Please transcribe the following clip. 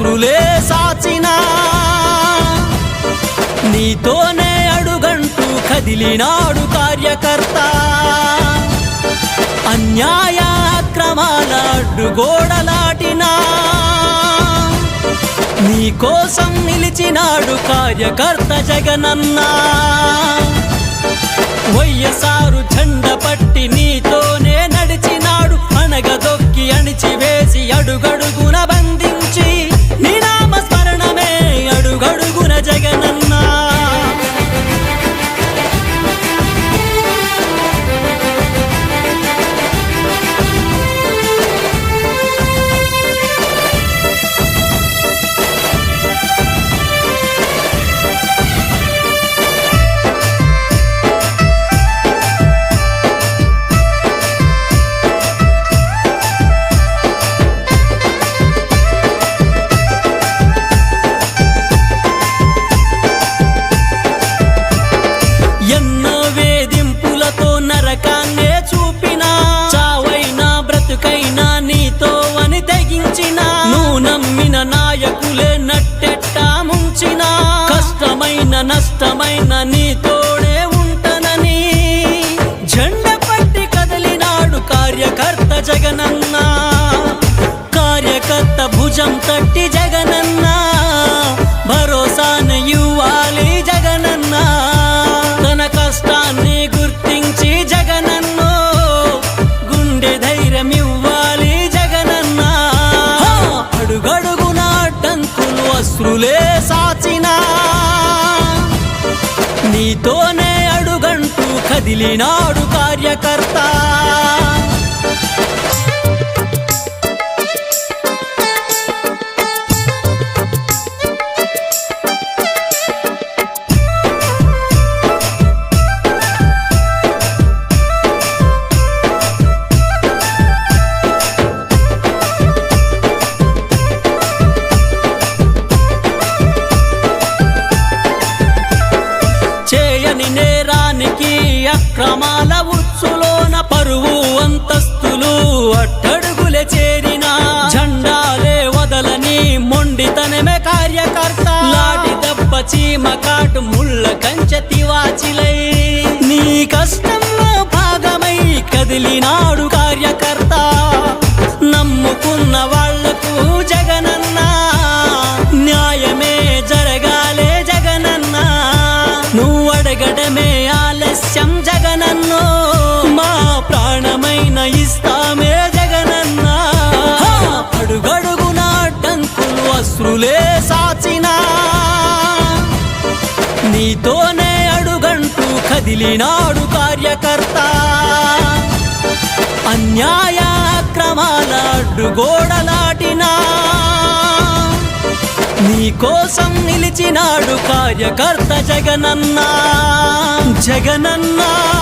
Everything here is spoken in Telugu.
అశ్రులే సాచినా. నీతోనే అడుగంటూ కదిలినాడు కార్యకర్త. అన్యాయ అక్రమాల అడ్డుగోడలాటినా నీ కోసం నిలిచినాడు కార్యకర్త జగనన్నా. వైఎస్ఆరు జెండ కష్టమైన నీ కదిలినాడు కార్యకర్త. అక్రమాల ఉచ్చులోన పరువు అంతస్తులు అట్టడుగులే చేరిన. జెండాలే వదలని మొండితనమే కార్యకర్త. లాటి దెబ్బ చీమ కాటు ముళ్ళ కంచె తివాచిలై. నీ కష్టంలో భాగమై కదిలినా అశ్రులే సాచినా. నీతోనే అడుగంటూ కదిలినాడు కార్యకర్త. అన్యాయ అక్రమాల అడ్డుగోడలాటినా నీ కోసం నిలిచినాడు కార్యకర్త జగనన్నా. జగనన్నా.